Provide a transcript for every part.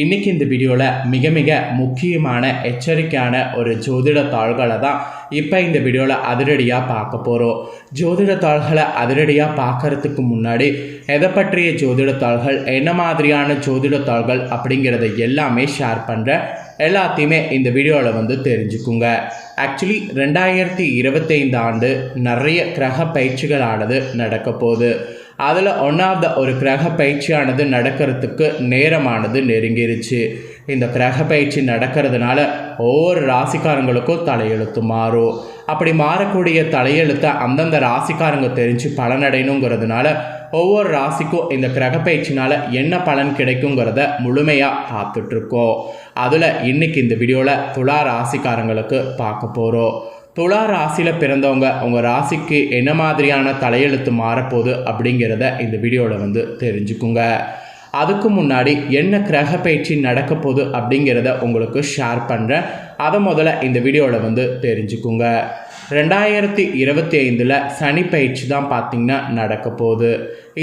இன்றைக்கி இந்த வீடியோவில் மிக மிக முக்கியமான எச்சரிக்கையான ஒரு ஜோதிட தாள்களை தான் இப்போ இந்த வீடியோவில் அதிரடியாக பார்க்க போகிறோம் ஜோதிட தாள்களை அதிரடியாக பார்க்கறதுக்கு முன்னாடி எதை பற்றிய ஜோதிட தாள்கள் என்ன மாதிரியான ஜோதிட தாள்கள் அப்படிங்கிறத எல்லாமே ஷேர் பண்ணுறேன் எல்லாத்தையுமே இந்த வீடியோவில் வந்து தெரிஞ்சுக்குங்க. ஆக்சுவலி ரெண்டாயிரத்தி இருபத்தைந்து ஆண்டு நிறைய கிரக பயிற்சிகளானது நடக்க போகுது. அதில் ஒன்றாவது ஒரு கிரக பயிற்சியானது நடக்கிறதுக்கு நேரமானது நெருங்கிருச்சு. இந்த கிரக பயிற்சி நடக்கிறதுனால ஒவ்வொரு ராசிக்காரங்களுக்கும் தலையெழுத்து மாறும். அப்படி மாறக்கூடிய தலையெழுத்தை அந்தந்த ராசிக்காரங்க தெரிஞ்சு பலனடையணுங்கிறதுனால ஒவ்வொரு ராசிக்கும் இந்த கிரக பயிற்சினால் என்ன பலன் கிடைக்குங்கிறத முழுமையாக பார்த்துட்ருக்கோம். அதில் இன்னைக்கு இந்த வீடியோவில் துலா ராசிக்காரங்களுக்கு பார்க்க போகிறோம் துலா ராசியில் பிறந்தவங்க உங்கள் ராசிக்கு என்ன மாதிரியான தலையெழுத்து மாறப்போகுது அப்படிங்கிறத இந்த வீடியோவில் வந்து தெரிஞ்சுக்குங்க. அதுக்கு முன்னாடி என்ன கிரக பயிற்சி நடக்க போகுது அப்படிங்கிறத உங்களுக்கு ஷேர் பண்ணுறேன் அதை முதல்ல இந்த வீடியோவில் வந்து தெரிஞ்சுக்குங்க. ரெண்டாயிரத்தி இருபத்தி ஐந்தில் சனி பயிற்சி தான் பார்த்திங்கன்னா நடக்க போகுது.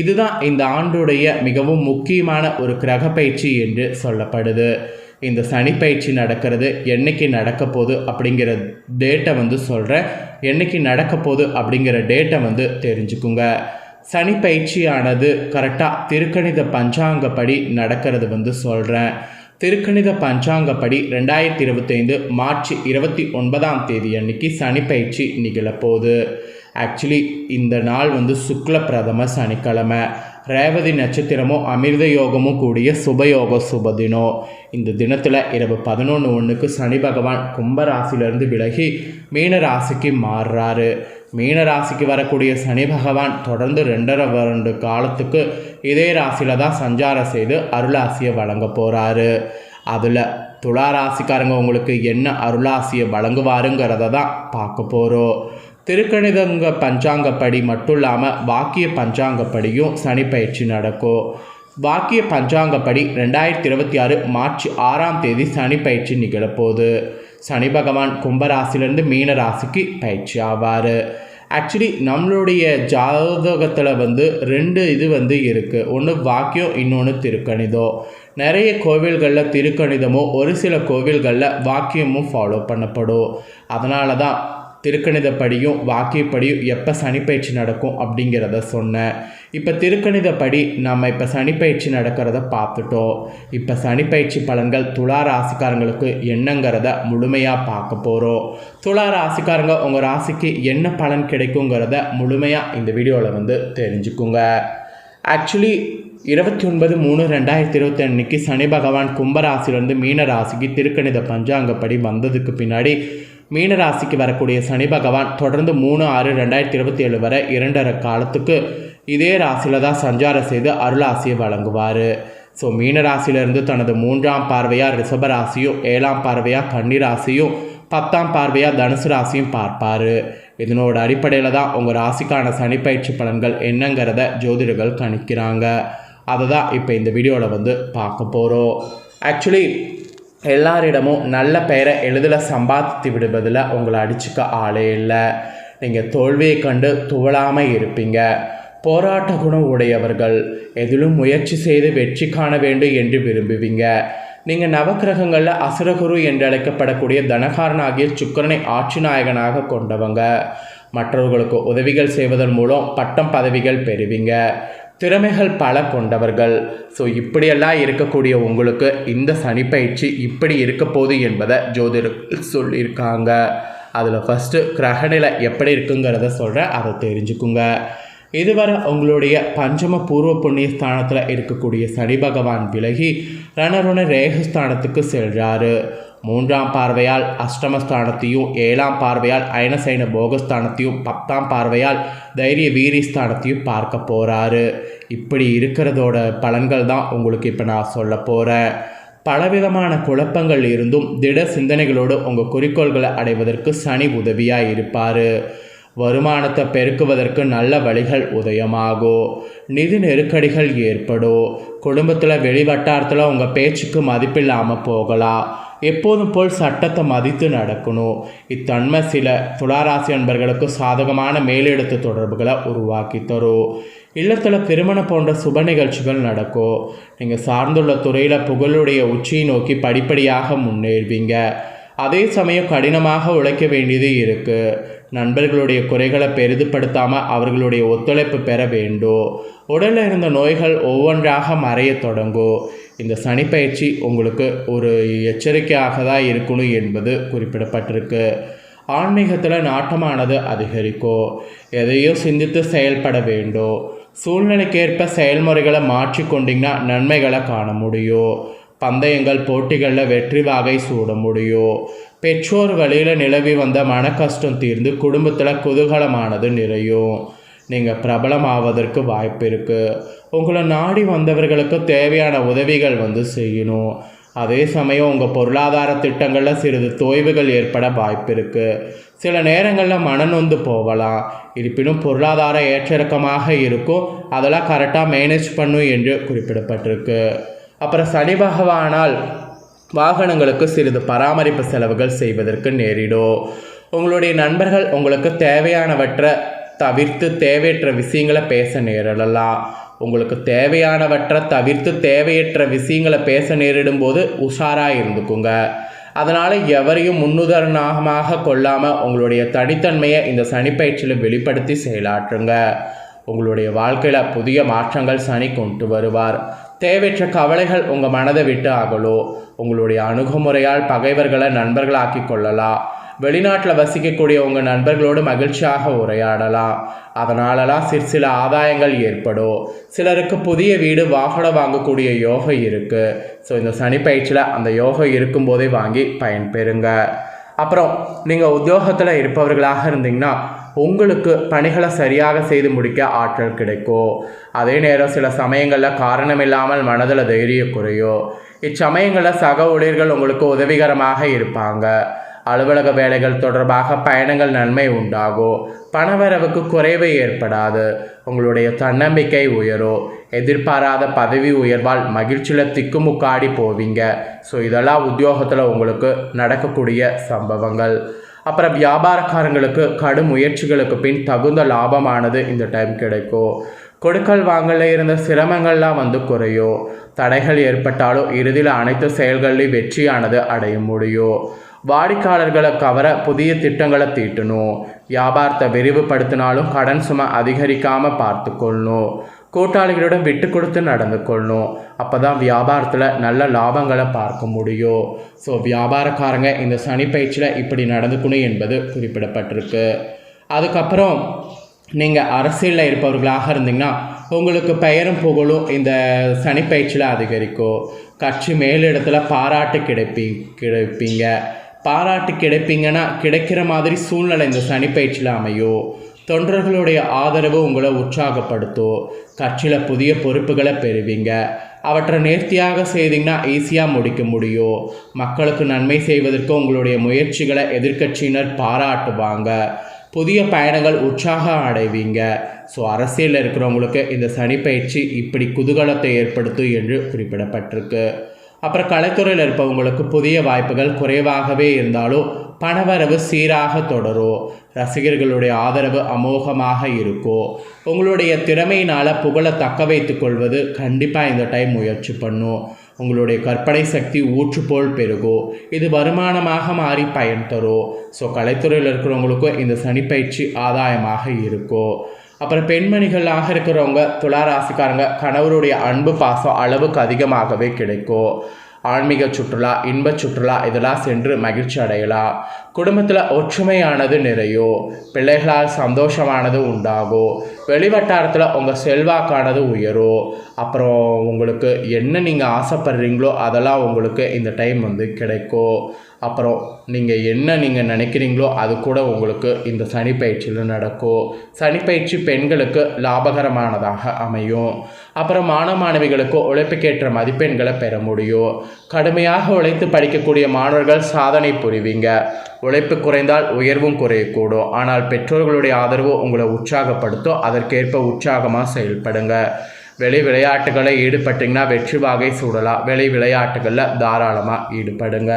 இதுதான் இந்த ஆண்டுடைய மிகவும் முக்கியமான ஒரு கிரக பயிற்சி என்று சொல்லப்படுது. இந்த சனி பயிற்சி நடக்கிறது என்னைக்கு நடக்க போகுது அப்படிங்கிற டேட்டை வந்து சொல்கிறேன் என்னைக்கு நடக்க போகுது அப்படிங்கிற டேட்டை வந்து தெரிஞ்சுக்குங்க. சனி பயிற்சியானது கரெக்டாக திருக்கணித பஞ்சாங்கப்படி நடக்கிறது வந்து சொல்கிறேன் திருக்கணித பஞ்சாங்கப்படி ரெண்டாயிரத்தி இருபத்தைந்து மார்ச் இருபத்தி ஒன்பதாம் தேதி அன்னைக்கு சனி பயிற்சி நிகழப்போகுது ஆக்சுவலி இந்த நாள் வந்து சுக்ல பிரதம சனிக்கிழமை. ரேவதி நட்சத்திரமும் அமிர்த யோகமும் கூடிய சுபயோக சுபதினம் இந்த தினத்தில் இரவு பதினொன்று ஒன்றுக்கு சனி பகவான் கும்பராசிலிருந்து விலகி மீன ராசிக்கு மாறுறாரு. மீன ராசிக்கு வரக்கூடிய சனி பகவான் தொடர்ந்து ரெண்டரை வருண்டு காலத்துக்கு இதே ராசியில் தான் சஞ்சாரம் செய்து அருளாசியை வழங்க போகிறாரு அதில் துலா ராசிக்காரங்க உங்களுக்கு என்ன அருளாசியை வழங்குவாருங்கிறத தான் பார்க்க போகிறோம் திருக்கணிதங்க பஞ்சாங்கப்படி மட்டும் இல்லாமல் வாக்கிய பஞ்சாங்கப்படியும் சனி பயிற்சி நடக்கும். வாக்கிய பஞ்சாங்கப்படி ரெண்டாயிரத்தி இருபத்தி ஆறு மார்ச் ஆறாம் தேதி சனி பயிற்சி நிகழப்போகுது. சனி பகவான் கும்பராசிலேருந்து மீன ராசிக்கு பயிற்சி ஆவார். ஆக்சுவலி நம்மளுடைய ஜாதகத்தில் வந்து ரெண்டு இது வந்து இருக்குது ஒன்று வாக்கியம் இன்னொன்று திருக்கணிதம். நிறைய கோவில்களில் திருக்கணிதமோ ஒரு சில கோவில்களில் வாக்கியமும் ஃபாலோ பண்ணப்படும். அதனால தான் திருக்கணிதப்படியும் வாக்கியப்படியும் எப்போ சனிப்பயிற்சி நடக்கும் அப்படிங்கிறத சொன்னேன் இப்போ திருக்கணிதப்படி நம்ம இப்போ சனிப்பயிற்சி நடக்கிறத பார்த்துட்டோம். இப்போ சனிப்பயிற்சி பலன்கள் துளா ராசிக்காரங்களுக்கு என்னங்கிறத முழுமையாக பார்க்க போகிறோம் துளா ராசிக்காரங்க உங்கள் ராசிக்கு என்ன பலன் கிடைக்குங்கிறத முழுமையாக இந்த வீடியோவில் வந்து தெரிஞ்சுக்குங்க. ஆக்சுவலி இருபத்தி ஒன்பது மூணு ரெண்டாயிரத்தி இருபத்தி அன்னைக்கு சனி பகவான் கும்பராசிலேருந்து மீன ராசிக்கு திருக்கணித பஞ்சாங்கப்படி வந்ததுக்கு பின்னாடி மீனராசிக்கு வரக்கூடிய சனி பகவான் தொடர்ந்து மூணு ஆறு ரெண்டாயிரத்தி இருபத்தி ஏழு வரை இரண்டரை காலத்துக்கு இதே ராசியில் தான் சஞ்சாரம் செய்து அருளாசியை வழங்குவார். ஸோ மீனராசியிலிருந்து தனது மூன்றாம் பார்வையாக ரிஷபராசியும் ஏழாம் பார்வையாக கன்னிராசியும் பத்தாம் பார்வையாக தனுசு ராசியும் பார்ப்பார். இதனோட அடிப்படையில் தான் உங்கள் ராசிக்கான சனிப்பயிற்சி பலன்கள் என்னங்கிறத ஜோதிடர்கள் கணிக்கிறாங்க. அதை தான் இப்போ இந்த வீடியோவில் வந்து பார்க்க போகிறோம் ஆக்சுவலி எல்லாரிடமும் நல்ல பெயரை எளிதில் சம்பாதித்து விடுவதில் உங்களை அடிச்சுக்க ஆளே இல்லை. நீங்கள் தோல்வியை கண்டு துவளாமல் இருப்பீங்க. போராட்ட குணம் உடையவர்கள் எதிலும் முயற்சி செய்து வெற்றி காண வேண்டும் என்று விரும்புவீங்க. நீங்கள் நவக்கிரகங்களில் அசுரகுரு என்று அழைக்கப்படக்கூடிய தனகாரன் ஆகிய சுக்கரனை ஆட்சி நாயகனாக கொண்டவங்க. மற்றவர்களுக்கு உதவிகள் செய்வதன் மூலம் பட்டம் பதவிகள் பெறுவீங்க. திறமைகள் பல கொண்டவர்கள். ஸோ இப்படியெல்லாம் இருக்கக்கூடிய உங்களுக்கு இந்த சனிப்பயிற்சி இப்படி இருக்க போகுது என்பதை ஜோதிடர்கள் சொல்லியிருக்காங்க. அதில் ஃபஸ்ட்டு கிரகநிலை எப்படி இருக்குங்கிறத சொல்கிறேன் அதை தெரிஞ்சுக்குங்க. இதுவரை உங்களுடைய பஞ்சம பூர்வ புண்ணிய ஸ்தானத்தில் இருக்கக்கூடிய சனி பகவான் விலகி ரணருண ரேகஸ்தானத்துக்கு செல்கிறாரு மூன்றாம் பார்வையால் அஷ்டமஸ்தானத்தையும் ஏழாம் பார்வையால் அயனசைன போகஸ்தானத்தையும் பத்தாம் பார்வையால் தைரிய வீரிஸ்தானத்தையும் பார்க்க போகிறாரு இப்படி இருக்கிறதோட பலன்கள் தான் உங்களுக்கு இப்போ நான் சொல்ல போகிறேன் பலவிதமான குழப்பங்கள் இருந்தும் திட சிந்தனைகளோடு உங்கள் குறிக்கோள்களை அடைவதற்கு சனி உதவியாக இருப்பார். வருமானத்தை பெருக்குவதற்கு நல்ல வழிகள் உதயமாகும். நிதி நெருக்கடிகள் ஏற்படும். குடும்பத்தில் வெளிவட்டாரத்தில் உங்கள் பேச்சுக்கு மதிப்பில்லாமல் போகலாம். எப்போதும் போல் சட்டத்தை மதித்து நடக்கணும். இத்தன்மை சில துளாராசி அன்பர்களுக்கு சாதகமான மேலெடுத்து தொடர்புகளை உருவாக்கி தரும். இல்லத்தில் திருமணம் போன்ற சுப நிகழ்ச்சிகள் நடக்கும். நீங்கள் சார்ந்துள்ள துறையில் புகழுடைய உச்சியை நோக்கி படிப்படியாக முன்னேறுவீங்க. அதே சமயம் கடினமாக உழைக்க வேண்டியது இருக்குது நண்பர்களுடைய குறைகளை பெரிதுபடுத்தாமல் அவர்களுடைய ஒத்துழைப்பு பெற வேண்டும். உடலில் இருந்த நோய்கள் ஒவ்வொன்றாக மறைய தொடங்கும். இந்த சனிப்பயிற்சி உங்களுக்கு ஒரு எச்சரிக்கையாக தான் இருக்கணும் என்பது குறிப்பிடப்பட்டிருக்கு. ஆன்மீகத்தில் நாட்டமானது அதிகரிக்கும் எதையும் சிந்தித்து செயல்பட வேண்டும் சூழ்நிலைக்கேற்ப செயல்முறைகளை மாற்றிக்கொண்டிங்கன்னா நன்மைகளை காண முடியும் பந்தயங்கள் போட்டிகளில் வெற்றி வாகை சூட முடியும் பெற்றோர் வழியில் நிலவி வந்த மன கஷ்டம் தீர்ந்து குடும்பத்தில் குதூகலமானது நிறையும். நீங்கள் பிரபலமாவதற்கு வாய்ப்பு இருக்குது உங்களை நாடி வந்தவர்களுக்கு தேவையான உதவிகள் வந்து செய்யணும். அதே சமயம் உங்கள் பொருளாதார திட்டங்களில் சிறிது தொய்வுகள் ஏற்பட வாய்ப்பு இருக்குது சில நேரங்களில் மனநொந்து போகலாம். இருப்பினும் பொருளாதார ஏற்றிறக்கமாக இருக்கும். அதெல்லாம் கரெக்டாக மேனேஜ் பண்ணும் என்று குறிப்பிடப்பட்டிருக்கு. அப்புறம் சனி பகவானால் வாகனங்களுக்கு சிறிது பராமரிப்பு செலவுகள் செய்வதற்கு நேரிடும். உங்களுடைய நண்பர்கள் உங்களுக்கு தேவையானவற்றை தவிர்த்து தேவையற்ற விஷயங்களை பேச நேரிடலாம் உங்களுக்கு தேவையானவற்றை தவிர்த்து தேவையற்ற விஷயங்களை பேச நேரிடும் போது உஷாராக இருந்துக்குங்க. அதனால் எவரையும் முன்னுதாரணமாக கொள்ளாமல் உங்களுடைய தனித்தன்மையை இந்த சனிப்பயிற்சியில் வெளிப்படுத்தி செயலாற்றுங்க. உங்களுடைய வாழ்க்கையில் புதிய மாற்றங்கள் சனி கொண்டு வருவார். தேவையற்ற கவலைகள் உங்கள் மனதை விட்டு ஆகலோ உங்களுடைய அணுகுமுறையால் பகைவர்களை நண்பர்களாக்கி கொள்ளலாம் வெளிநாட்டில் வசிக்கக்கூடிய உங்கள் நண்பர்களோடு மகிழ்ச்சியாக உரையாடலாம். அதனாலலாம் சிறு சில ஆதாயங்கள் ஏற்படும். சிலருக்கு புதிய வீடு வாகனம் வாங்கக்கூடிய யோகம் இருக்குது ஸோ இந்த சனி பயிற்சியில் அந்த யோகம் இருக்கும்போதே வாங்கி பயன்பெறுங்க. அப்புறம் நீங்கள் உத்தியோகத்தில் இருப்பவர்களாக இருந்தீங்கன்னா உங்களுக்கு பணிகளை சரியாக செய்து முடிக்க ஆற்றல் கிடைக்கும். அதே நேரம் சில சமயங்களில் காரணமில்லாமல் மனதில் தைரியம் குறையும். இச்சமயங்களில் சக ஊழியர்கள் உங்களுக்கு உதவிகரமாக இருப்பாங்க. அலுவலக வேலைகள் தொடர்பாக பயணங்கள் நன்மை உண்டாகும் பணவரவுக்கு குறைவு ஏற்படாது உங்களுடைய தன்னம்பிக்கை உயரும் எதிர்பாராத பதவி உயர்வால் மகிழ்ச்சியில் திக்குமுக்காடி போவீங்க. ஸோ இதெல்லாம் உத்தியோகத்தில் உங்களுக்கு நடக்கக்கூடிய சம்பவங்கள். அப்புறம் வியாபாரக்காரங்களுக்கு கடும் முயற்சிகளுக்கு பின் தகுந்த லாபமானது இந்த டைம் கிடைக்கும் கொடுக்கல் வாங்கல இருந்த சிரமங்கள்லாம் வந்து குறையும் தடைகள் ஏற்பட்டாலும் இறுதியில் அனைத்து செயல்கள்லையும் வெற்றியானது அடைய முடியும் வாடிக்கையாளர்களை கவர புதிய திட்டங்களை தீட்டணும். வியாபாரத்தை விரிவுபடுத்தினாலும் கடன் சுமை அதிகரிக்காமல் பார்த்து கொள்ளணும் கூட்டாளிகளிடம் விட்டு கொடுத்து நடந்து கொள்ளணும் அப்போ தான் வியாபாரத்தில் நல்ல லாபங்களை பார்க்க முடியும். ஸோ வியாபாரக்காரங்க இந்த சனி பயிற்சியில் இப்படி நடந்துக்கணும் என்பது குறிப்பிடப்பட்டிருக்கு. அதுக்கப்புறம் நீங்கள் அரசியலில் இருப்பவர்களாக இருந்தீங்கன்னா உங்களுக்கு பெயரும் புகழும் இந்த சனிப்பயிற்சியில் அதிகரிக்கும். கட்சி மேலிடத்தில் பாராட்டு கிடைப்பி கிடைப்பீங்க. பாராட்டு கிடைப்பீங்கன்னா கிடைக்கிற மாதிரி சூழ்நிலை இந்த சனிப்பயிற்சியில் அமையும் தொண்டர்களுடைய ஆதரவு உங்களை உற்சாகப்படுத்தும் கட்சியில் புதிய பொறுப்புகளை பெறுவீங்க. அவற்றை நேர்த்தியாக செய்தீங்கன்னா ஈஸியாக முடிக்க முடியும் மக்களுக்கு நன்மை செய்வதற்கு உங்களுடைய முயற்சிகளை எதிர்க்கட்சியினர் பாராட்டுவாங்க. புதிய பயணங்கள் உற்சாகம் அடைவீங்க. ஸோ அரசியலில் இருக்கிறவங்களுக்கு இந்த சனிப்பயிற்சி இப்படி குதூகலத்தை ஏற்படுத்தும் என்று குறிப்பிடப்பட்டிருக்கு. அப்புறம் கலைத்துறையில் இருப்பவங்களுக்கு புதிய வாய்ப்புகள் குறைவாகவே இருந்தாலும் பணவரவு சீராக தொடரும். ரசிகர்களுடைய ஆதரவு அமோகமாக இருக்கும். உங்களுடைய திறமையினால் புகழை தக்க வைத்து கொள்வது கண்டிப்பாக இந்த டைம் முயற்சி பண்ணும். உங்களுடைய கற்பனை சக்தி ஊற்று போல் பெருகும். இது வருமானமாக மாறி பயன் தரும். ஸோ கலைத்துறையில் இருக்கிறவங்களுக்கும் இந்த சனிப்பயிற்சி ஆதாயமாக இருக்கும். அப்புறம் பெண்மணிகளாக இருக்கிறவங்க துளாராசிக்காரங்க கணவருடைய அன்பு பாசம் அளவுக்கு அதிகமாகவே கிடைக்கும். ஆன்மீக சுற்றுலா இன்ப சுற்றுலா இதெல்லாம் சென்று மகிழ்ச்சி அடையலாம். குடும்பத்தில் ஒற்றுமையானது நிறையும். பிள்ளைகளால் சந்தோஷமானது உண்டாகும். வெளிவட்டாரத்தில் உங்கள் செல்வாக்கானது உயரும் அப்புறம் உங்களுக்கு என்ன நீங்கள் ஆசைப்படுறீங்களோ அதெல்லாம் உங்களுக்கு இந்த டைம் வந்து கிடைக்கும் அப்புறம் நீங்கள் என்ன நீங்கள் நினைக்கிறீங்களோ அது கூட உங்களுக்கு இந்த சனிப்பயிற்சியில் நடக்கும் சனிப்பயிற்சி பெண்களுக்கு லாபகரமானதாக அமையும். அப்புறம் மாணவ மாணவிகளுக்கு உழைப்புக்கேற்ற மதிப்பெண்களை பெற முடியும் கடுமையாக உழைத்து படிக்கக்கூடிய மாணவர்கள் சாதனை புரிவீங்க. உழைப்பு குறைந்தால் உயர்வும் குறையக்கூடும். ஆனால் பெற்றோர்களுடைய ஆதரவு உங்களை உற்சாகப்படுத்தும். அதை அதற்கேற்ப உற்சாகமாக செயல்படுங்க. வெளி விளையாட்டுகளை ஈடுபட்டிங்கன்னா வெற்றி வாகை சூடலாம் வெளி விளையாட்டுகளில் தாராளமாக ஈடுபடுங்க.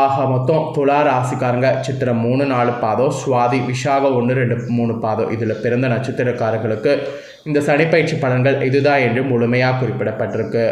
ஆக மொத்தம் துலா ராசிக்காரங்க சித்திரம் மூணு நாலு பாதம். சுவாதி விஷாக ஒன்று ரெண்டு மூணு பாதம். இதில் பிறந்த நட்சத்திரக்காரர்களுக்கு இந்த சனிப்பயிற்சி பலன்கள் இதுதான் என்று முழுமையாக குறிப்பிடப்பட்டிருக்கு.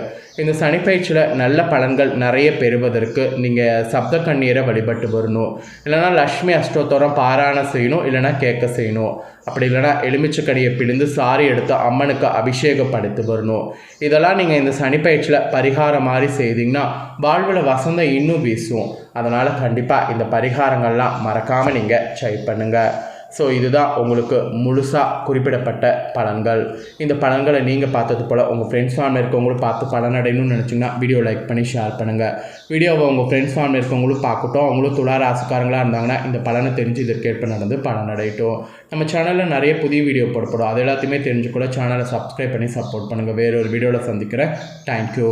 இந்த சனிப்பயிற்சியில் நல்ல பலன்கள் நிறைய பெறுவதற்கு நீங்கள் சப்த கண்ணீரை வழிபட்டு வரணும். இல்லைனா லக்ஷ்மி அஷ்டோத்தரம் பாராயணம் செய்யணும் இல்லைனா கேட்க செய்யணும். அப்படி இல்லைனா எலுமிச்சக்கடியை பிழிந்து சாரி எடுத்து அம்மனுக்கு அபிஷேகப்படுத்தி வரணும். இதெல்லாம் நீங்கள் இந்த சனிப்பயிற்சியில் பரிகாரம் மாதிரி செய்தீங்கன்னா வாழ்வில் வசந்தம் இன்னும் வீசும். அதனால் கண்டிப்பாக இந்த பரிகாரங்கள்லாம் மறக்காமல் நீங்கள் ட்ரை பண்ணுங்கள் ஸோ இதுதான் உங்களுக்கு முழுசாக குறிப்பிடப்பட்ட பலன்கள். இந்த பலன்களை நீங்கள் பார்த்தது போல் உங்கள் ஃப்ரெண்ட்ஸ் ஃபேமிலி இருக்கவங்களும் பார்த்து பலன் அடையணும்னு நினச்சிங்கன்னா வீடியோ லைக் பண்ணி ஷேர் பண்ணுங்கள் வீடியோவை உங்கள் ஃப்ரெண்ட்ஸ் ஃபேமிலி இருக்கவங்களும் பார்க்கட்டும். அவங்களும் துளா ராசிக்காரங்களாக இருந்தாங்கன்னா இந்த பலனை தெரிஞ்சு இதற்கேற்ப நடந்து பலன் அடையட்டும். நம்ம சேனலில் நிறைய புதிய வீடியோ போடப்படும். அது எல்லாத்தையுமே தெரிஞ்சுக்கூட சேனலை சப்ஸ்கிரைப் பண்ணி சப்போர்ட் பண்ணுங்கள் வேறு ஒரு வீடியோவில் சந்திக்கிறேன் தேங்க்யூ